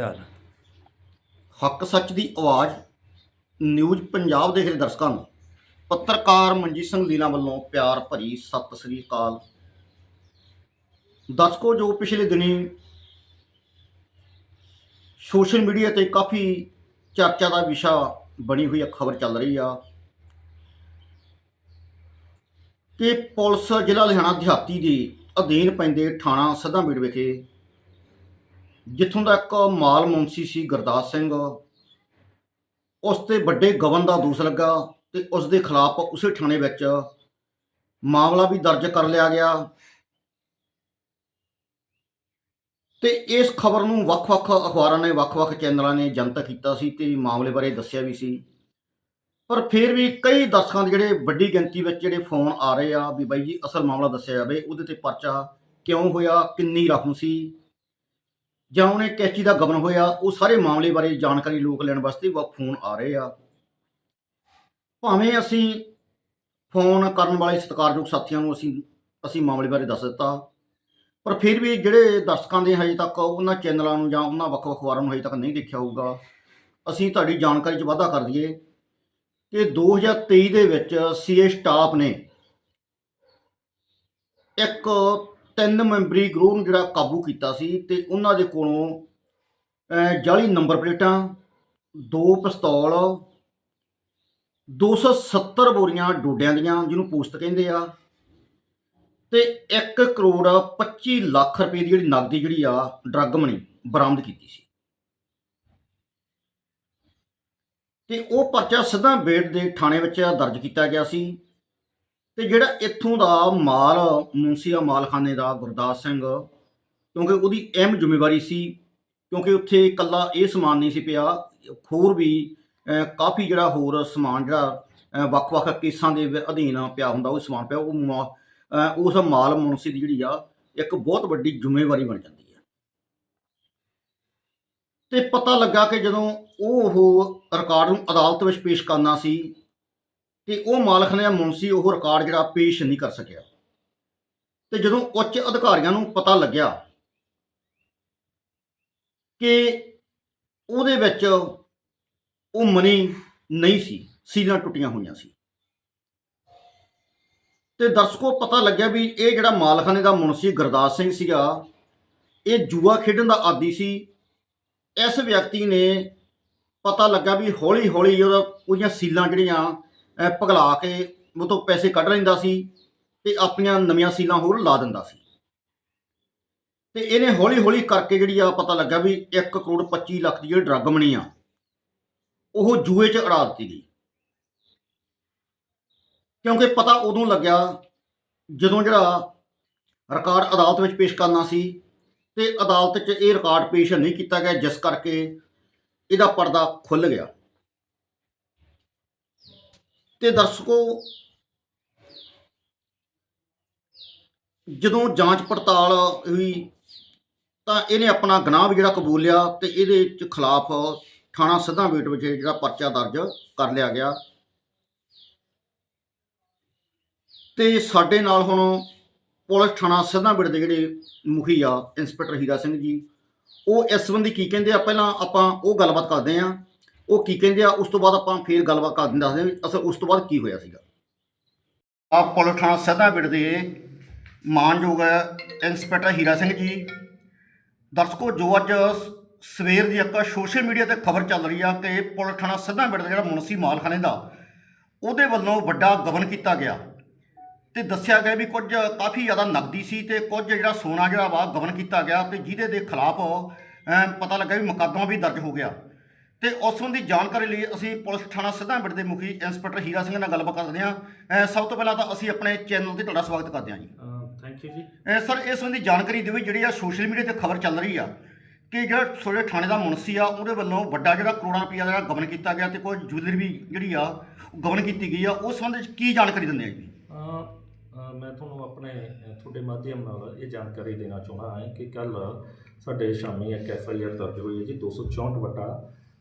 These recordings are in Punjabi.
ਹਾਲ ਹੱਕ ਸੱਚ ਦੀ ਆਵਾਜ਼ ਨਿਊਜ਼ ਪੰਜਾਬ ਦੇਖ ਰਹੇ ਦਰਸ਼ਕਾਂ ਨੂੰ। ਪੱਤਰਕਾਰ ਮਨਜੀਤ ਸਿੰਘ ਲੀਲਾ ਵੱਲੋਂ ਪਿਆਰ ਭਰੀ ਸਤਿ ਸ੍ਰੀ ਅਕਾਲ। ਦਰਸ਼ਕੋ, ਜੋ ਪਿਛਲੇ ਦਿਨੀ ਸੋਸ਼ਲ ਮੀਡੀਆ ਤੇ ਕਾਫੀ ਚਰਚਾ ਦਾ ਵਿਸ਼ਾ ਬਣੀ ਹੋਈ ਖਬਰ ਚੱਲ ਰਹੀ ਆ ਕਿ ਪੁਲਿਸ ਜ਼ਿਲ੍ਹਾ ਲੁਧਿਆਣਾ ਦਿਹਾਤੀ ਦੇ ਅਧੀਨ ਪੈਂਦੇ ਥਾਣਾ ਸਦਾਂਬੀੜ ਵਿਖੇ ਜਿੱਥੋਂ ਤੱਕ ਮਾਲ ਮੁੰਸੀ ਸੀ ਗੁਰਦਾਸ ਸਿੰਘ, ਉਸ ਤੇ ਵੱਡੇ ਗਵਨ ਦਾ ਦੋਸ਼ ਲੱਗਾ ਤੇ ਉਸ ਦੇ ਖਿਲਾਫ ਉਸੇ ਥਾਣੇ ਵਿੱਚ ਮਾਮਲਾ ਵੀ ਦਰਜ ਕਰ ਲਿਆ ਗਿਆ। ਤੇ ਇਸ ਖਬਰ ਨੂੰ ਵੱਖ-ਵੱਖ ਅਖਬਾਰਾਂ ਨੇ, ਵੱਖ-ਵੱਖ ਚੈਨਲਾਂ ਨੇ ਜਨਤਕ ਕੀਤਾ ਸੀ ਤੇ ਮਾਮਲੇ ਬਾਰੇ ਦੱਸਿਆ ਵੀ ਸੀ। ਪਰ ਫਿਰ ਵੀ ਕਈ ਦਰਸ਼ਕਾਂ ਦੇ ਜਿਹੜੇ ਵੱਡੀ ਗਿਣਤੀ ਵਿੱਚ ਜਿਹੜੇ ਫੋਨ ਆ ਰਹੇ ਆ ਵੀ ਬਾਈ ਜੀ ਅਸਲ ਮਾਮਲਾ ਦੱਸਿਆ ਜਾਵੇ, ਉਹਦੇ ਤੇ ਪਰਚਾ ਕਿਉਂ ਹੋਇਆ, ਕਿੰਨੀ ਰਕਮ ਸੀ? ਜਾਂ ਉਹਨੇ ਕੈਚੀ ਦਾ ਗਬਨ ਹੋਇਆ, ਉਹ ਸਾਰੇ ਮਾਮਲੇ ਬਾਰੇ ਜਾਣਕਾਰੀ ਲੋਕ ਲੈਣ ਵਾਸਤੇ ਬਹੁਤ ਫੋਨ ਆ ਰਹੇ ਆ। ਭਾਵੇਂ ਅਸੀਂ ਫੋਨ ਕਰਨ ਵਾਲੇ ਸਤਿਕਾਰਯੋਗ ਸਾਥੀਆਂ ਨੂੰ ਅਸੀਂ ਅਸੀਂ ਮਾਮਲੇ ਬਾਰੇ ਦੱਸ ਦਿੱਤਾ, ਪਰ ਫਿਰ ਵੀ ਜਿਹੜੇ ਦਰਸ਼ਕਾਂ ਦੇ ਹਜੇ ਤੱਕ ਉਹਨਾਂ ਚੈਨਲਾਂ ਨੂੰ ਜਾਂ ਉਹਨਾਂ ਵੱਖ-ਵੱਖ ਅਖਬਾਰਾਂ ਨੂੰ ਹਜੇ ਤੱਕ ਨਹੀਂ ਦੇਖਿਆ ਹੋਊਗਾ, ਅਸੀਂ ਤੁਹਾਡੀ ਜਾਣਕਾਰੀ 'ਚ ਵਾਧਾ ਕਰ ਦਈਏ ਕਿ 2023 ਦੇ ਵਿੱਚ ਸੀਏ ਸਟਾਫ ਨੇ ਇੱਕ ਤਿੰਨ ਮੈਂਬਰੀ ਗਰੋਹ ਨੂੰ ਜਿਹੜਾ ਕਾਬੂ ਕੀਤਾ ਸੀ ਤੇ ਉਹਨਾਂ ਦੇ ਕੋਲੋਂ ਜਾਲੀ ਨੰਬਰ ਪਲੇਟਾਂ, ਦੋ ਪਿਸਤੌਲ 270 ਬੋਰੀਆਂ ਡੋਡਿਆਂ ਦੀਆਂ ਜਿਹਨੂੰ ਪੋਸਟ ਕਹਿੰਦੇ ਆ, ਤੇ 1 ਕਰੋੜ 25 ਲੱਖ ਰੁਪਏ ਦੀ ਜਿਹੜੀ ਨਗਦੀ ਜਿਹੜੀ ਆ, ਡਰੱਗ ਮਨੀ ਬਰਾਮਦ ਕੀਤੀ ਸੀ। ਤੇ ਉਹ ਪਰਚਾ ਸਿੱਧਾ ਬੇਟ ਦੇ ਥਾਣੇ ਵਿੱਚ ਦਰਜ ਕੀਤਾ ਗਿਆ ਸੀ। ਤੇ ਜਿਹੜਾ ਇੱਥੋਂ ਦਾ ਮਾਲ, ਮੁੰਸੀਆ ਮਾਲਖਾਨੇ ਦਾ ਗੁਰਦਾਸ ਸਿੰਘ, ਕਿਉਂਕਿ ਉਹਦੀ ਅਹਿਮ ਜ਼ਿੰਮੇਵਾਰੀ ਸੀ, ਕਿਉਂਕਿ ਉੱਥੇ ਇਕੱਲਾ ਇਹ ਸਮਾਨ ਨਹੀਂ ਸੀ ਪਿਆ, ਹੋਰ ਵੀ ਕਾਫੀ ਜਿਹੜਾ ਹੋਰ ਸਮਾਨ ਜਿਹੜਾ ਵੱਖ-ਵੱਖ ਕੇਸਾਂ ਦੇ ਅਧੀਨ ਪਿਆ ਹੁੰਦਾ, ਉਹ ਸਮਾਨ ਪਿਆ, ਉਹ ਮਾ- ਉਸ ਮਾਲ ਮੁਨਸੀ ਦੀ ਜਿਹੜੀ ਆ, ਇੱਕ ਬਹੁਤ ਵੱਡੀ ਜ਼ਿੰਮੇਵਾਰੀ ਬਣ ਜਾਂਦੀ ਹੈ ਤੇ ਪਤਾ ਲੱਗਾ ਕਿ ਜਦੋਂ ਉਹ ਰਿਕਾਰਡ ਨੂੰ ਅਦਾਲਤ ਵਿੱਚ ਪੇਸ਼ ਕਰਨਾ ਸੀ ਤੇ ਉਹ ਮਾਲਕ ਨੇ ਮੁਨਸੀ ਉਹ ਰਿਕਾਰਡ ਜਿਹੜਾ ਪੇਸ਼ ਨਹੀਂ ਕਰ ਸਕਿਆ। ਤੇ ਜਦੋਂ ਉੱਚ ਅਧਿਕਾਰੀਆਂ ਨੂੰ ਪਤਾ ਲੱਗਿਆ ਕਿ ਉਹਦੇ ਵਿੱਚ ਉਹ ਮਨੀ ਨਹੀਂ ਸੀ, ਸੀਲਾਂ ਟੁੱਟੀਆਂ ਹੋਈਆਂ ਸੀ। ਤੇ ਦਰਸ਼ਕੋ ਪਤਾ ਲੱਗਿਆ ਵੀ ਇਹ ਜਿਹੜਾ ਮਾਲਖਾਨੇ ਦਾ ਮੁਨਸੀ ਗੁਰਦਾਸ ਸਿੰਘ ਸੀਗਾ, ਇਹ ਜੂਆ ਖੇਡਣ ਦਾ ਆਦੀ ਸੀ। ਇਸ ਵਿਅਕਤੀ ਨੇ ਪਤਾ ਲੱਗਾ ਵੀ ਹੌਲੀ ਹੌਲੀ ਉਹਦਾ ਉਹਦੀਆਂ ਸੀਲਾਂ ਜਿਹੜੀਆਂ ਭਗਲਾ ਕੇ ਉਹ ਤੋਂ ਪੈਸੇ ਕੱਢ ਲੈਂਦਾ ਸੀ ਤੇ ਆਪਣੀਆਂ ਨਵੀਆਂ ਸੀਲਾਂ ਹੋਰ ਲਾ ਦਿੰਦਾ ਸੀ। ਤੇ ਇਹਨੇ ਹੌਲੀ ਹੌਲੀ ਕਰਕੇ ਜਿਹੜੀ ਆ ਪਤਾ ਲੱਗਾ ਵੀ 1 ਕਰੋੜ 25 ਲੱਖ ਦੀ ਜਿਹੜੀ ਡਰੱਗ ਬਣੀ ਆ, ਉਹ ਜੂਏ 'ਚ ਅੜਾ ਦਿੱਤੀ ਗਈ। ਕਿਉਂਕਿ ਪਤਾ ਉਦੋਂ ਲੱਗਿਆ ਜਦੋਂ ਜਿਹੜਾ ਰਿਕਾਰਡ ਅਦਾਲਤ ਵਿੱਚ ਪੇਸ਼ ਕਰਨਾ ਸੀ ਤੇ ਅਦਾਲਤ 'ਚ ਇਹ ਰਿਕਾਰਡ ਪੇਸ਼ ਨਹੀਂ ਕੀਤਾ ਗਿਆ, ਜਿਸ ਕਰਕੇ ਇਹਦਾ ਪਰਦਾ ਖੁੱਲ ਗਿਆ। ਤੇ ਦਰਸ਼ਕੋ, ਜਦੋਂ ਜਾਂਚ ਪੜਤਾਲ ਹੋਈ, ਤਾਂ ਇਹਨੇ ਆਪਣਾ ਗੁਨਾਹ ਵੀ ਜਿਹੜਾ ਕਬੂਲਿਆ ਤੇ ਇਹਦੇ ਚ ਖਿਲਾਫ ਥਾਣਾ ਸਿੱਧਾ ਵੇਟ ਵਿੱਚ ਜਿਹੜਾ ਪਰਚਾ ਦਰਜ ਕਰ ਲਿਆ ਗਿਆ। ਤੇ ਸਾਡੇ ਨਾਲ ਹੁਣ ਪੁਲਿਸ ਥਾਣਾ ਸਿੱਧਾ ਵੇਟ ਦੇ ਜਿਹੜੇ ਮੁਖੀ ਆ, ਇੰਸਪੈਕਟਰ ਹੀਰਾ ਸਿੰਘ ਜੀ, ਉਹ ਇਸ ਸੰਬੰਧੀ ਕੀ ਕਹਿੰਦੇ ਆ? ਪਹਿਲਾਂ ਆਪਾਂ ਉਹ ਗੱਲਬਾਤ ਕਰਦੇ ਆ ਉਹ ਕੀ ਕਹਿੰਦੇ ਆ, ਉਸ ਤੋਂ ਬਾਅਦ ਆਪਾਂ ਫੇਰ ਗੱਲਬਾਤ ਕਰ ਕਰਦੇ ਦੱਸਦੇ ਹਾਂ ਅਸਲ ਉਸ ਤੋਂ ਬਾਅਦ ਕੀ ਹੋਇਆ ਸੀਗਾ। ਆ ਪੁਲਿਸ ਥਾਣਾ ਸਿੱਧਾ ਵੇਟ ਦੇ ਮਾਨਯੋਗ ਇੰਸਪੈਕਟਰ ਹੀਰਾ ਸਿੰਘ ਜੀ। ਦਰਸ਼ਕੋ, ਜੋ ਅੱਜ ਸਵੇਰ ਦੀ ਇੱਕ ਸੋਸ਼ਲ ਮੀਡੀਆ ਤੇ ਖਬਰ ਚੱਲ ਰਹੀ ਆ ਕਿ ਪੁਲਿਸ ਥਾਣਾ ਸਿੱਧਾ ਪਿੰਡ ਦਾ ਜਿਹੜਾ ਮੁਨਸੀ ਮਾਲਖਾਨੇ ਦਾ, ਉਹਦੇ ਵੱਲੋਂ ਵੱਡਾ ਗਬਨ ਕੀਤਾ ਗਿਆ ਤੇ ਦੱਸਿਆ ਗਿਆ ਵੀ ਕੁਝ ਕਾਫੀ ਜ਼ਿਆਦਾ ਨਕਦੀ ਸੀ ਤੇ ਕੁਝ ਜਿਹੜਾ ਸੋਨਾ ਜਿਹੜਾ ਵਾ ਗਬਨ ਕੀਤਾ ਗਿਆ ਤੇ ਜਿਹਦੇ ਦੇ ਖਿਲਾਫ ਪਤਾ ਲੱਗਾ ਵੀ ਮੁਕੱਦਮਾ ਵੀ ਦਰਜ ਹੋ ਗਿਆ। ਤੇ ਉਸ ਸੰਬੰਧੀ ਜਾਣਕਾਰੀ ਲਈ ਅਸੀਂ ਪੁਲਿਸ ਥਾਣਾ ਸਿੱਧਾ ਪਿੰਡ ਦੇ ਮੁਖੀ ਇੰਸਪੈਕਟਰ ਹੀਰਾ ਸਿੰਘ ਨਾਲ ਗੱਲਬਾਤ ਕਰਦੇ ਹਾਂ। ਸਭ ਤੋਂ ਪਹਿਲਾਂ ਤਾਂ ਅਸੀਂ ਆਪਣੇ ਚੈਨਲ ਤੇ ਤੁਹਾਡਾ ਸਵਾਗਤ ਕਰਦੇ ਹਾਂ ਜੀ। ਥੈਂਕ ਯੂ ਜੀ। ਸਰ ਇਸ ਸੰਬੰਧੀ ਜਾਣਕਾਰੀ ਦਿਓ ਜਿਹੜੀ ਆ ਸੋਸ਼ਲ ਮੀਡੀਆ ਤੇ ਖਬਰ ਚੱਲ ਰਹੀ ਆ ਕਿ ਜਿਹੜਾ ਤੁਹਾਡੇ ਥਾਣੇ ਦਾ ਮੁਨਸੀ ਆ ਉਹਦੇ ਵੱਲੋਂ ਵੱਡਾ ਜਿਹੜਾ ਕਰੋੜਾਂ ਰੁਪਈਆ ਦਾ ਗਬਨ ਕੀਤਾ ਗਿਆ ਤੇ ਕੋਈ ਜੁਐਲਰੀ ਵੀ ਜਿਹੜੀ ਆ ਗਬਨ ਕੀਤੀ ਗਈ ਆ ਉਸ ਸੰਬੰਧ ਵਿੱਚ ਕੀ ਜਾਣਕਾਰੀ ਦਿੰਦੇ ਆ ਜੀ? ਮੈਂ ਤੁਹਾਨੂੰ ਆਪਣੇ ਤੁਹਾਡੇ ਮਾਧਿਅਮ ਨਾਲ ਇਹ ਜਾਣਕਾਰੀ ਦੇਣਾ ਚਾਹੁੰਦਾ ਹਾਂ ਕਿ ਕੱਲ ਸਾਡੇ ਸ਼ਾਮੀ ਇੱਕ ਐਫ ਆਈ ਆਰ ਦਰਜ ਹੋਈ ਹੈ ਜੀ 264 ਵਟਾ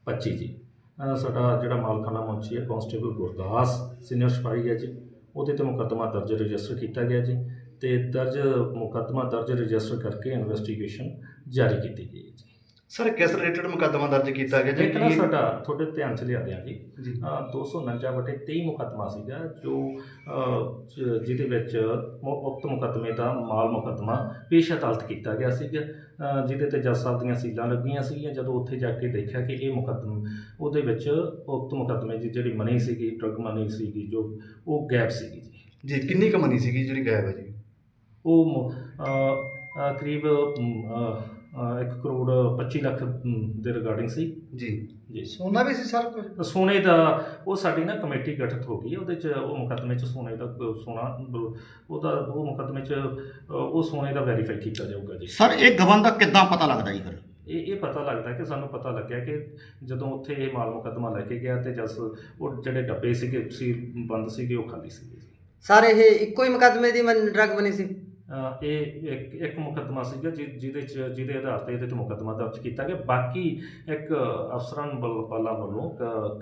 25 ਜੀ। ਸਾਡਾ ਜਿਹੜਾ ਮਾਲਖਾਨਾ ਮੁਨਸ਼ੀ ਹੈ ਕਾਂਸਟੇਬਲ ਗੁਰਦਾਸ, ਸੀਨੀਅਰ ਸਿਪਾਹੀ ਹੈ ਜੀ। ਉਹਦੇ ਤੇ ਮੁਕੱਦਮਾ ਦਰਜ ਰਜਿਸਟਰ ਕੀਤਾ ਗਿਆ ਜੀ ਤੇ ਦਰਜ, ਮੁਕੱਦਮਾ ਦਰਜ ਰਜਿਸਟਰ ਕਰਕੇ ਇਨਵੈਸਟੀਗੇਸ਼ਨ ਜਾਰੀ ਕੀਤੀ ਗਈ ਹੈ ਜੀ। ਸਰ ਕਿਸ ਰਿਲੇਟਡ ਮੁਕੱਦਮਾ ਦਰਜ ਕੀਤਾ ਗਿਆ? ਇੱਕ ਨਾ ਕੀ- ਸਾਡਾ ਤੁਹਾਡੇ ਧਿਆਨ ਚ ਲਿਆ ਦਿਆਂ ਜੀ। ਜੀ। ਅ, 249 ਵਟੇ 23 ਮੁਕੱਦਮਾ ਸੀਗਾ ਜੋ ਜ- ਜਿਹਦੇ ਵਿੱਚ ਉਕਤ ਮੁਕੱਦਮੇ ਦਾ ਮਾਲ ਮੁਕੱਦਮਾ ਪੇਸ਼ ਅਦਾਲਤ ਕੀਤਾ ਗਿਆ ਸੀਗਾ। ਜਿਹਦੇ ਤੇ ਜੱਜ ਸਾਹਿਬ ਦੀਆਂ ਸੀਲਾਂ ਲੱਗੀਆਂ ਸੀਗੀਆਂ। ਜਦੋਂ ਉੱਥੇ ਜਾ ਕੇ ਦੇਖਿਆ ਕਿ ਇਹ ਮੁਕੱਦਮ ਉਹਦੇ ਵਿੱਚ ਉਕਤ ਮੁਕੱਦਮੇ ਦੀ ਜਿਹੜੀ ਮਨੀ ਸੀਗੀ ਡਰਗ ਮਨੀ ਸੀਗੀ ਜੋ ਉਹ ਗੈਪ ਸੀਗੀ ਜੀ। ਜੀ ਕਿੰਨੀ ਕੁ ਮਨੀ ਸੀਗੀ ਜਿਹੜੀ ਗਾਇਬ ਹੈ ਜੀ? ਉਹ ਮ- ਅ, 1 ਕਰੋੜ 25 ਲੱਖ ਦੇ ਰਿਗਾਰਡਿੰਗ ਸੀ। ਜੀ। ਜੀ। ਸੋਨਾ ਵੀ ਸੀ ਸਰ ਕੁਝ ਸੋਨੇ ਦਾ ਉਹ ਸਾਡੀ ਨਾ ਕਮੇਟੀ ਗਠਿਤ ਹੋ ਗਈ ਹੈ ਉਹਦੇ ਚ ਉਹ ਮੁਕੱਦਮੇ ਚ ਸੋਨੇ ਦਾ ਸੋਨਾ ਬ- ਉਹਦਾ ਉਹ ਮੁਕੱਦਮੇ ਚ ਅ, ਉਹ ਸੋਨੇ ਦਾ ਵੈਰੀਫਾਈ ਕੀਤਾ ਜਾਊਗਾ ਜੀ। ਸਰ ਇਹ ਗਵਨ ਦਾ ਕਿੱਦਾਂ ਪਤਾ ਲੱਗਦਾ ਜੀ ਫਿਰ? ਇਹ ਇਹ ਪਤਾ ਲੱਗਦਾ ਕਿ ਸਾਨੂੰ ਪਤਾ ਲੱਗਿਆ ਕਿ ਜਦੋਂ ਉੱਥੇ ਇਹ ਮਾਲ ਮੁਕੱਦਮਾ ਲੈ ਕੇ ਗਿਆ ਤੇ ਜਸ ਉਹ ਜਿਹੜੇ ਡੱਬੇ ਸੀਗੇ ਸੀਲ ਬੰਦ ਸੀਗੇ ਉਹ ਖਾਲੀ ਸੀਗੇ ਜੀ। ਸਰ ਇਹ ਇੱਕੋ ਹੀ ਮੁਕੱਦਮੇ ਦੀ ਡਰਗ ਬਣੀ ਸੀ? ਇਹ ਇੱਕ ਇੱਕ ਮੁਕੱਦਮਾ ਸੀਗਾ ਜਿ- ਜਿਹਦੇ ਚ ਜਿਹਦੇ ਆਧਾਰ ਤੇ ਇਹਦੇ ਤੇ ਮੁਕੱਦਮਾ ਦਰਜ ਕੀਤਾ ਗਿਆ। ਬਾਕੀ ਇੱਕ ਅਫਸਰਾਂ ਵੱਲ- ਵਾਲਾ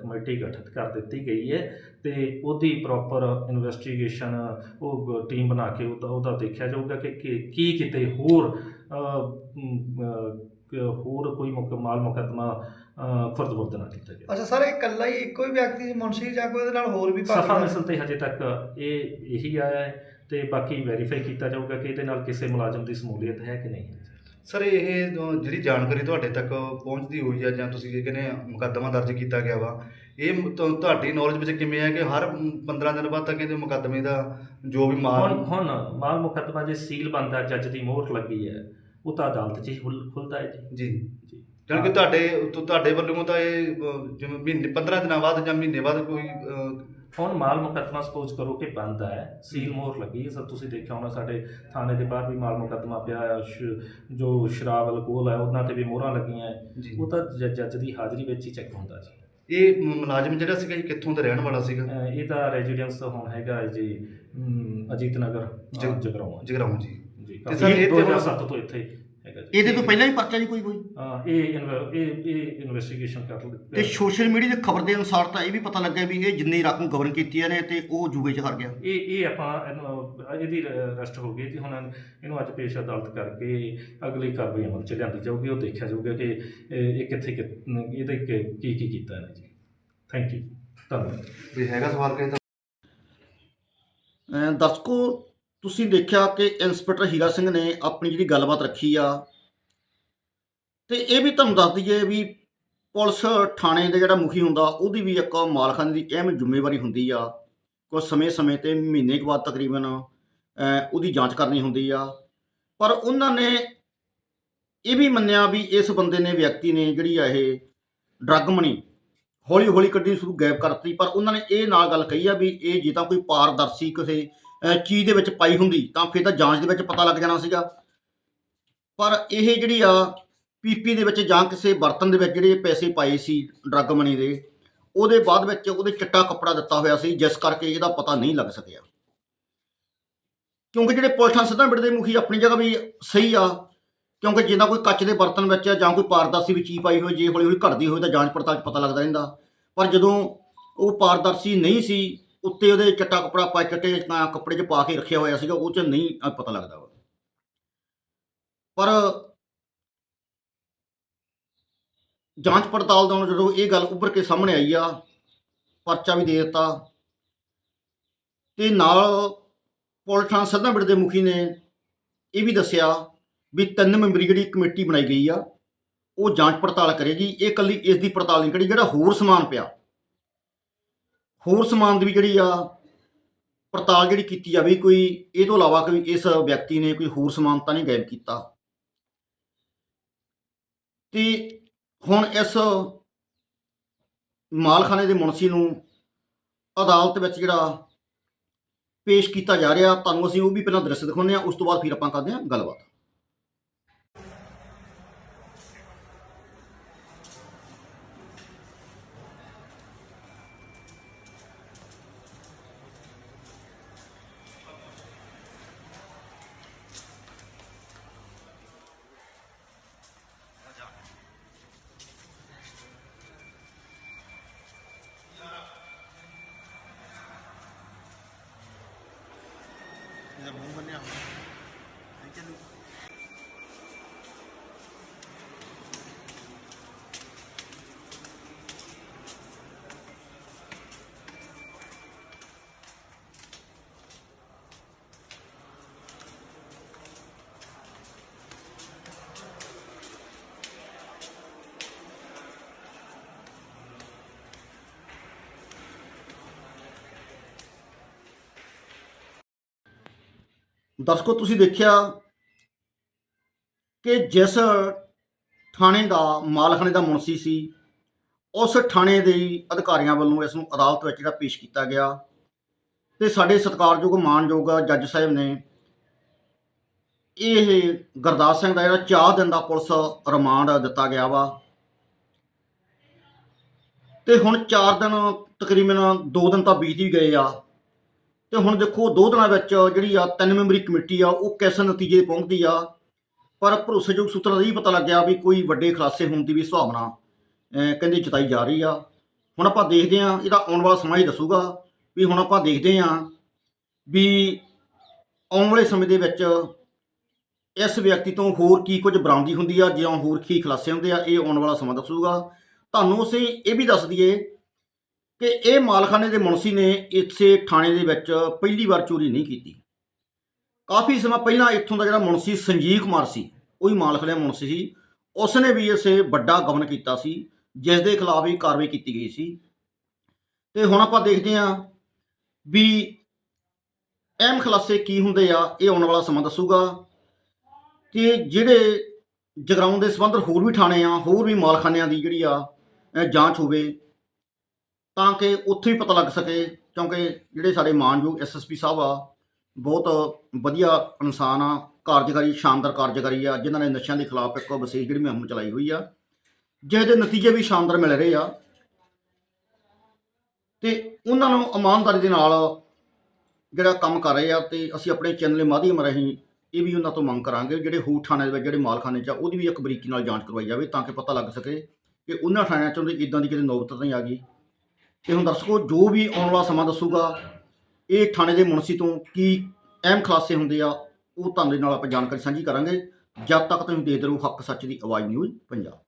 ਕਮੇਟੀ ਗਠਿਤ ਕਰ ਦਿੱਤੀ ਗਈ ਹੈ ਤੇ ਉਹਦੀ ਪ੍ਰੋਪਰ ਇਨਵੈਸਟੀਗੇਸ਼ਨ ਉਹ ਟੀਮ ਬਣਾ ਕੇ ਉਹਦਾ ਦੇਖਿਆ ਜਾਊਗਾ ਕਿ ਕੀ ਕਿਤੇ ਹੋਰ ਹੋਰ ਕੋਈ ਮੁਕ- ਮਾਲ ਮੁਕੱਦਮਾ ਖੁਰਦ-ਬੁਰਦ ਨਾ ਕੀਤਾ ਜਾਵੇ ਅੱਛਾ ਸਰ ਇਹ ਇਕੱਲਾ ਹੀ ਇੱਕੋ ਹੀ ਵਿਅਕਤੀ ਮੁਨਸ਼ੀ ਜਾਂ ਕੋਈ ਇਹਦੇ ਨਾਲ ਹੋਰ ਵੀ ਸਫਾ ਮਿਸਲ ਤੇ ਹਜੇ ਤੱਕ ਇਹ ਇਹੀ ਆਇਆ ਹੈ। ਤੇ ਬਾਕੀ ਵੈਰੀਫਾਈ ਕੀਤਾ ਜਾਊਗਾ ਕਿ ਇਹਦੇ ਨਾਲ ਕਿਸੇ ਮੁਲਾਜ਼ਮ ਦੀ ਸਮੂਲੀਅਤ ਹੈ ਕਿ ਨਹੀਂ ਹੈ ਸਰ ਇਹ ਜਿਹੜੀ ਜਾਣਕਾਰੀ ਤੁਹਾਡੇ ਤੱਕ ਪਹੁੰਚਦੀ ਹੋਈ ਆ ਜਾਂ ਤੁਸੀਂ ਇਹ ਕਹਿੰਦੇ ਮੁਕੱਦਮਾ ਦਰਜ ਕੀਤਾ ਗਿਆ ਵਾ ਇਹ ਤੁਹਾਡੀ ਨੌਲੇਜ ਵਿੱਚ ਕਿਵੇਂ ਹੈ ਕਿ ਹਰ 15 ਦਿਨ ਬਾਅਦ ਤੱਕ ਇਹਦੇ ਮੁਕੱਦਮੇ ਦਾ ਜੋ ਵੀ ਮਾਲ ਹੁਣ ਮਾਲ ਮੁਕੱਦਮਾ ਜੇ ਸੀਲ ਬੰਦਾ ਜੱਜ ਦੀ ਮੋਹਰ ਲੱਗੀ ਹੈ ਉਹ ਤਾਂ ਅਦਾਲਤ 'ਚ ਹੀ ਖੁੱਲ- ਖੁੱਲਦਾ ਹੈ ਜੀ। ਜੀ। ਜੀ। ਜਾਣੀ ਕਿ ਤੁਹਾਡੇ ਤੁਹਾਡੇ ਵੱਲੋਂ ਤਾਂ ਇਹ ਜਿਵੇਂ ਮਹੀਨੇ 15 ਦਿਨਾਂ ਬਾਅਦ ਜਾਂ ਮਹੀਨੇ ਬਾਅਦ ਕੋਈ ਹੁਣ ਮਾਲ ਮੁਕੱਦਮਾ ਸਪੋਜ਼ ਕਰੋ ਕਿ ਬੰਦ ਹੈ ਸੀਲ ਮੋਹਰ ਲੱਗੀ ਹੈ ਸਰ ਤੁਸੀਂ ਦੇਖਿਆ ਹੋਣਾ ਸਾਡੇ ਥਾਣੇ ਦੇ ਬਾਹਰ ਵੀ ਮਾਲ ਮੁਕੱਦਮਾ ਪਿਆ ਹੈ ਸ਼- ਜੋ ਸ਼ਰਾਬ ਅਲਕੋਹਲ ਹੈ ਉਹਨਾਂ ਤੇ ਵੀ ਮੋਹਰਾਂ ਲੱਗੀਆਂ ਉਹ ਤਾਂ ਜੱਜ ਦੀ ਹਾਜ਼ਰੀ ਵਿੱਚ ਹੀ ਚੈੱਕ ਹੁੰਦਾ ਜੀ। ਇਹ ਮੁਲਾਜ਼ਮ ਜਿਹੜਾ ਸੀਗਾ ਜੀ ਕਿੱਥੋਂ ਦਾ ਰਹਿਣ ਵਾਲਾ ਸੀਗਾ? ਅਹ ਇਹਦਾ ਰੈਜ਼ੀਡੈਂਸ ਹੁਣ ਹੈਗਾ ਜੀ ਅਜੀਤ ਨਗਰ ਜਗਰਾਉਂ ਜਗਰਾਉਂ ਜੀ। ਜੀ ਤੇ ਸਰ ਇਹ ਤੇ ਹੁਣ- 2007 ਤੋਂ ਇੱਥੇ ਹੈਗਾ ਜੀ। ਇਹਦੇ ਤੋਂ ਪਹਿਲਾਂ ਹੀ ਪਰਚਾ ਜੀ ਕੋਈ ਕੋਈ? ਅਹ, ਇਹ ਇਨਵੈ- ਇਹ ਇਹ ਇਨਵੈਸਟੀਗੇਸ਼ਨ ਕਰ ਤੇ ਸੋਸ਼ਲ ਮੀਡੀਆ ਦੀ ਖਬਰ ਦੇ ਅਨੁਸਾਰ ਤਾਂ ਇਹ ਵੀ ਪਤਾ ਲੱਗਿਆ ਵੀ ਇਹ ਜਿੰਨੀ ਰਕਮ ਗਵਰਨ ਕੀਤੀ ਨੇ ਤੇ ਉਹ ਜੂਏ 'ਚ ਹਾਰ ਗਿਆ। ਇਹ ਇਹ ਆਪਾਂ ਇਹਨੂੰ- ਇਹਦੀ ਅਰੈਸਟ ਹੋ ਗਈ ਜੀ। ਹੁਣ ਇਹਨੂੰ ਅੱਜ ਪੇਸ਼ ਅਦਾਲਤ ਕਰਕੇ ਅਗਲੀ ਕਾਰਵਾਈ ਅਮਲ ਚ ਲਿਆਂਦੀ ਜਾਊਗੀ ਉਹ ਦੇਖਿਆ ਜਾਊਗਾ ਕਿ ਇਹ ਇਹ ਕਿੱਥੇ ਕਿ- ਇਹਦੇ ਕਿ- ਕੀ ਕੀ ਕੀਤਾ ਇਹਨੇ ਜੀ। ਥੈਂਕ ਯੂ ਧੰਨਵਾਦ। ਵੀ ਹੈਗਾ ਸਵਾਲ ਕਿਸੇ ਦਾ? ਦਰਸ਼ਕੋ ਤੁਸੀਂ ਦੇਖਿਆ ਕਿ ਇੰਸਪੈਕਟਰ ਹੀਰਾ ਸਿੰਘ ਨੇ ਆਪਣੀ ਜਿਹੜੀ ਗੱਲਬਾਤ ਰੱਖੀ ਆ? ਤੇ ਇਹ ਵੀ ਤੁਹਾਨੂੰ ਦੱਸ ਦਈਏ ਵੀ ਪੁਲਿਸ ਥਾਣੇ ਦੇ ਜਿਹੜਾ ਮੁਖੀ ਹੁੰਦਾ, ਉਹਦੀ ਵੀ ਇੱਕ ਮਾਲਖਾਨੇ ਦੀ ਅਹਿਮ ਜ਼ਿੰਮੇਵਾਰੀ ਹੁੰਦੀ ਆ। ਕੁਝ ਸਮੇਂ-ਸਮੇਂ ਤੇ ਮਹੀਨੇ ਕੁ ਬਾਅਦ ਤਕਰੀਬਨ ਉਹਦੀ ਜਾਂਚ ਕਰਨੀ ਹੁੰਦੀ ਆ। ਪਰ ਉਹਨਾਂ ਨੇ ਇਹ ਵੀ ਮੰਨਿਆ ਵੀ ਇਸ ਬੰਦੇ ਨੇ ਵਿਅਕਤੀ ਨੇ ਜਿਹੜੀ ਆ ਇਹ ਡਰੱਗ ਮਣੀ ਹੌਲੀ ਹੌਲੀ ਕੱਢਣੀ ਸ਼ੁਰੂ ਗਾਇਬ ਕਰਤੀ। ਪਰ ਉਹਨਾਂ ਨੇ ਇਹ ਨਾਲ ਗੱਲ ਕਹੀ ਆ ਵੀ ਇਹ ਜੇ ਤਾਂ ਕੋਈ ਪਾਰਦਰਸ਼ੀ ਕਿਸੇ ਚੀਜ਼ ਦੇ ਵਿੱਚ ਪਾਈ ਹੁੰਦੀ, ਤਾਂ ਫਿਰ ਤਾਂ ਜਾਂਚ ਦੇ ਵਿੱਚ ਪਤਾ ਲੱਗ ਜਾਣਾ ਸੀਗਾ। ਪਰ ਇਹ ਜਿਹੜੀ ਆ ਪੀਪੀ ਦੇ ਵਿੱਚ ਜਾਂ ਕਿਸੇ ਬਰਤਨ ਦੇ ਵਿੱਚ ਜਿਹੜੇ ਪੈਸੇ ਪਾਏ ਸੀ ਡਰੱਗ ਮਨੀ ਦੇ, ਉਹਦੇ ਬਾਅਦ ਵਿੱਚ ਉਹਦੇ ਚਿੱਟਾ ਕੱਪੜਾ ਦਿੱਤਾ ਹੋਇਆ ਸੀ, ਜਿਸ ਕਰਕੇ ਇਹਦਾ ਪਤਾ ਨਹੀਂ ਲੱਗ ਸਕਿਆ। ਕਿਉਂਕਿ ਜਿਹੜੇ ਪੁਲਿਸ ਥਾਣਾ ਸਿੱਧਾ ਦੇ ਮੁਖੀ ਆਪਣੀ ਜਗ੍ਹਾ ਵੀ ਸਹੀ ਆ, ਕਿਉਂਕਿ ਜਿੰਨਾ ਕੋਈ ਕੱਚ ਦੇ ਬਰਤਨ ਵਿੱਚ ਜਾਂ ਕੋਈ ਪਾਰਦਰਸ਼ੀ ਵਿੱਚ ਚੀਜ਼ ਪਾਈ ਹੋਈ, ਜੇ ਹੌਲੀ ਹੌਲੀ ਘਟਦੀ ਹੋਵੇ ਤਾਂ ਜਾਂਚ ਪੜਤਾਲ 'ਚ ਪਤਾ ਲੱਗਦਾ ਰਹਿੰਦਾ। ਪਰ ਜਦੋਂ ਉਹ ਪਾਰਦਰਸ਼ੀ ਨਹੀਂ ਸੀ ਉੱਤੇ ਉਹਦੇ ਚਿੱਟਾ ਕੱਪੜਾ ਪਾ ਚਿੱਟੇ ਅਹ, ਕੱਪੜੇ 'ਚ ਪਾ ਕੇ ਰੱਖਿਆ ਹੋਇਆ ਸੀਗਾ ਉਹ 'ਚ ਨਹੀਂ ਪਤਾ ਲੱਗਦਾ ਵਾ। ਪਰ ਜਾਂਚ ਪੜਤਾਲ ਤੋਂ ਜਦੋਂ ਇਹ ਗੱਲ ਉੱਭਰ ਕੇ ਸਾਹਮਣੇ ਆਈ ਆ ਪਰਚਾ ਵੀ ਦੇ ਦਿੱਤਾ ਤੇ ਨਾਲ ਪੁਲਿਸ ਥਾਣਾ ਸਿੱਧਾ ਦੇ ਮੁਖੀ ਨੇ ਇਹ ਵੀ ਦੱਸਿਆ ਵੀ ਤਿੰਨ ਮੈਂਬਰੀ ਜਿਹੜੀ ਕਮੇਟੀ ਬਣਾਈ ਗਈ ਆ ਉਹ ਜਾਂਚ ਪੜਤਾਲ ਕਰੇਗੀ ਇਹ ਕੱਲੀ ਇਸ ਦੀ ਪੜਤਾਲ ਨਹੀਂ ਕਰੀ ਜਿਹੜਾ ਹੋਰ ਸਮਾਨ ਪਿਆ ਹੋਰ ਸਮਾਨ ਦੀ ਵੀ ਜਿਹੜੀ ਆ ਪੜਤਾਲ ਜਿਹੜੀ ਕੀਤੀ ਜਾਵੇ, ਕੋਈ ਇਹ ਤੋਂ ਇਲਾਵਾ ਕੋਈ ਇਸ ਵਿਅਕਤੀ ਨੇ ਕੋਈ ਹੋਰ ਸਮਾਨ ਤਾਂ ਨਹੀਂ ਗਾਇਬ ਕੀਤਾ। ਤੇ ਹੁਣ ਇਸ ਮਾਲਖਾਨੇ ਦੇ ਮੁਨਸੀ ਨੂੰ ਅਦਾਲਤ ਵਿੱਚ ਜਿਹੜਾ ਪੇਸ਼ ਕੀਤਾ ਜਾ ਰਿਹਾ, ਤੁਹਾਨੂੰ ਅਸੀਂ ਉਹ ਵੀ ਪਹਿਲਾਂ ਦ੍ਰਿਸ਼ ਦਿਖਾਉਂਦੇ ਹਾਂ, ਉਸ ਤੋਂ ਬਾਅਦ ਫਿਰ ਆਪਾਂ ਕਰਦੇ ਹਾਂ ਗੱਲਬਾਤ। बने ਦਰਸ਼ਕੋ, ਤੁਸੀਂ ਦੇਖਿਆ ਕਿ ਜਿਸ ਥਾਣੇ ਦਾ ਮਾਲਖਾਨੇ ਦਾ ਮੁਨਸੀ ਸੀ, ਉਸ ਥਾਣੇ ਦੇ ਅਧਿਕਾਰੀਆਂ ਵੱਲੋਂ ਇਸ ਨੂੰ ਅਦਾਲਤ ਵਿੱਚ ਜਿਹੜਾ ਪੇਸ਼ ਕੀਤਾ ਗਿਆ ਤੇ ਸਾਡੇ ਸਤਿਕਾਰਯੋਗ, ਮਾਨਯੋਗ ਜੱਜ ਸਾਹਿਬ ਨੇ ਇਹ ਗੁਰਦਾਸ ਸਿੰਘ ਦਾ ਜਿਹੜਾ 4 ਦਿਨ ਦਾ ਪੁਲਿਸ ਰਿਮਾਂਡ ਦਿੱਤਾ ਗਿਆ ਵਾ। ਤੇ ਹੁਣ 4 ਦਿਨ ਤਕਰੀਬਨ 2 ਦਿਨ ਤਾਂ ਬੀਤ ਹੀ ਗਏ ਆ। ਤੇ ਹੁਣ ਦੇਖੋ ਦੋ ਦਿਨਾਂ ਵਿੱਚ ਜਿਹੜੀ ਆ ਤਿੰਨ ਮੈਂਬਰੀ ਕਮੇਟੀ ਆ, ਉਹ ਕਿਸ ਨਤੀਜੇ 'ਤੇ ਪਹੁੰਚਦੀ ਆ। ਪਰ ਭਰੋਸੇਯੋਗ ਸੂਤਰਾਂ ਦਾ ਇਹ ਪਤਾ ਲੱਗਿਆ ਵੀ ਕੋਈ ਵੱਡੇ ਖੁਲਾਸੇ ਹੋਣ ਦੀ ਵੀ ਸੰਭਾਵਨਾ ਕਹਿੰਦੇ ਜਤਾਈ ਜਾ ਰਹੀ ਆ। ਹੁਣ ਆਪਾਂ ਦੇਖਦੇ ਆ ਇਹਦਾ ਆਉਣ ਵਾਲਾ ਸਮਾਂ ਹੀ ਦੱਸੂਗਾ ਵੀ ਹੁਣ ਆਪਾਂ ਦੇਖਦੇ ਆ ਵੀ ਆਉਣ ਵਾਲੇ ਸਮੇਂ ਦੇ ਵਿੱਚ ਇਸ ਵਿਅਕਤੀ ਤੋਂ ਹੋਰ ਕੀ ਕੁਝ ਬਰਾਮਦੀ ਹੁੰਦੀ ਆ, ਜਾਂ ਹੋਰ ਕੀ ਖੁਲਾਸੇ ਹੁੰਦੇ ਆ, ਇਹ ਆਉਣ ਵਾਲਾ ਸਮਾਂ ਦੱਸੂਗਾ। ਤੁਹਾਨੂੰ ਅਸੀਂ ਇਹ ਵੀ ਦੱਸ ਦਈਏ ਕਿ ਇਹ ਮਾਲਖਾਨੇ ਦੇ ਮੁਨਸੀ ਨੇ ਇਸੇ ਥਾਣੇ ਦੇ ਵਿੱਚ ਪਹਿਲੀ ਵਾਰ ਚੋਰੀ ਨਹੀਂ ਕੀਤੀ। ਕਾਫੀ ਸਮਾਂ ਪਹਿਲਾਂ ਇੱਥੋਂ ਦਾ ਜਿਹੜਾ ਮੁਨਸੀ ਸੰਜੀਵ ਕੁਮਾਰ ਸੀ, ਉਹੀ ਮਾਲਖਾਨੇ ਦਾ ਮੁਨਸੀ ਸੀ। ਉਸਨੇ ਵੀ ਇਸੇ ਵੱਡਾ ਗਵਨ ਕੀਤਾ ਸੀ, ਜਿਸ ਦੇ ਖਿਲਾਫ ਵੀ ਕਾਰਵਾਈ ਕੀਤੀ ਗਈ ਸੀ। ਤੇ ਹੁਣ ਆਪਾਂ ਦੇਖਦੇ ਹਾਂ ਵੀ ਅਹਿਮ ਖੁਲਾਸੇ ਕੀ ਹੁੰਦੇ ਆ, ਇਹ ਆਉਣ ਵਾਲਾ ਸਮਾਂ ਦੱਸੂਗਾ। ਕਿ ਜਿਹੜੇ ਜਗਰਾਉਂ ਦੇ ਸੰਬੰਧ ਹੋਰ ਵੀ ਥਾਣੇ ਆ, ਹੋਰ ਵੀ ਮਾਲਖਾਨਿਆਂ ਦੀ ਜਿਹੜੀ ਆ ਜਾਂਚ ਹੋਵੇ ਤਾਂ ਕਿ ਉੱਥੇ ਹੀ ਪਤਾ ਲੱਗ ਸਕੇ, ਕਿਉਂਕਿ ਜਿਹੜੇ ਸਾਡੇ ਮਾਨਯੋਗ ਐਸਐਸਪੀ ਸਾਹਿਬ ਆ, ਬਹੁਤ ਵਧੀਆ ਇਨਸਾਨ ਆ, ਕਾਰਜਕਾਰੀ, ਸ਼ਾਨਦਾਰ ਕਾਰਜਕਾਰੀ ਆ, ਜਿਨ੍ਹਾਂ ਨੇ ਨਸ਼ਿਆਂ ਦੇ ਖਿਲਾਫ ਇੱਕ ਵਿਸ਼ੇਸ਼ ਜਿਹੜੀ ਮੁਹਿੰਮ ਚਲਾਈ ਹੋਈ ਆ, ਜਿਹਦੇ ਨਤੀਜੇ ਵੀ ਸ਼ਾਨਦਾਰ ਮਿਲ ਰਹੇ ਆ। ਤੇ ਉਹਨਾਂ ਨੂੰ ਇਮਾਨਦਾਰੀ ਦੇ ਨਾਲ ਜਿਹੜਾ ਕੰਮ ਕਰ ਰਹੇ ਆ ਤੇ ਅਸੀਂ ਆਪਣੇ ਚੈਨਲ ਦੇ ਮਾਧਿਅਮ ਰਾਹੀਂ ਇਹ ਵੀ ਉਹਨਾਂ ਤੋਂ ਮੰਗ ਕਰਾਂਗੇ, ਜਿਹੜੇ ਹੂਠ ਥਾਣੇ ਦੇ ਵਿੱਚ, ਜਿਹੜੇ ਮਾਲਖਾਨੇ 'ਚ ਆ, ਉਹਦੀ ਵੀ ਇੱਕ ਬਰੀਕੀ ਨਾਲ ਜਾਂਚ ਕਰਵਾਈ ਜਾਵੇ ਤਾਂ ਕਿ ਪਤਾ ਲੱਗ ਸਕੇ ਕਿ ਉਹਨਾਂ ਥਾਣਿਆਂ 'ਚੋਂ ਇਦਾਂ ਦੀ ਕਿਤੇ ਨੌਬਤ ਨਹੀਂ ਆ ਗਈ। ਤੇ ਹੁਣ ਦਰਸ਼ਕੋ ਜੋ ਵੀ ਆਉਣ ਵਾਲਾ ਸਮਾਂ ਦੱਸੂਗਾ, ਇਹ ਥਾਣੇ ਦੇ ਮੁਨਸੀ ਤੋਂ ਕੀ ਅਹਿਮ ਖੁਲਾਸੇ ਹੁੰਦੇ ਆ, ਉਹ ਤੁਹਾਨੂੰ ਨਾਲ ਆਪਾਂ ਜਾਣਕਾਰੀ ਸਾਂਝੀ ਕਰਾਂਗੇ। ਜਦ ਤੱਕ ਤੁਸੀਂ ਦੇਖਦੇ ਰਹੋ ਹੱਕ ਸੱਚ ਦੀ ਆਵਾਜ਼ ਨਿਊਜ਼ ਪੰਜਾਬ।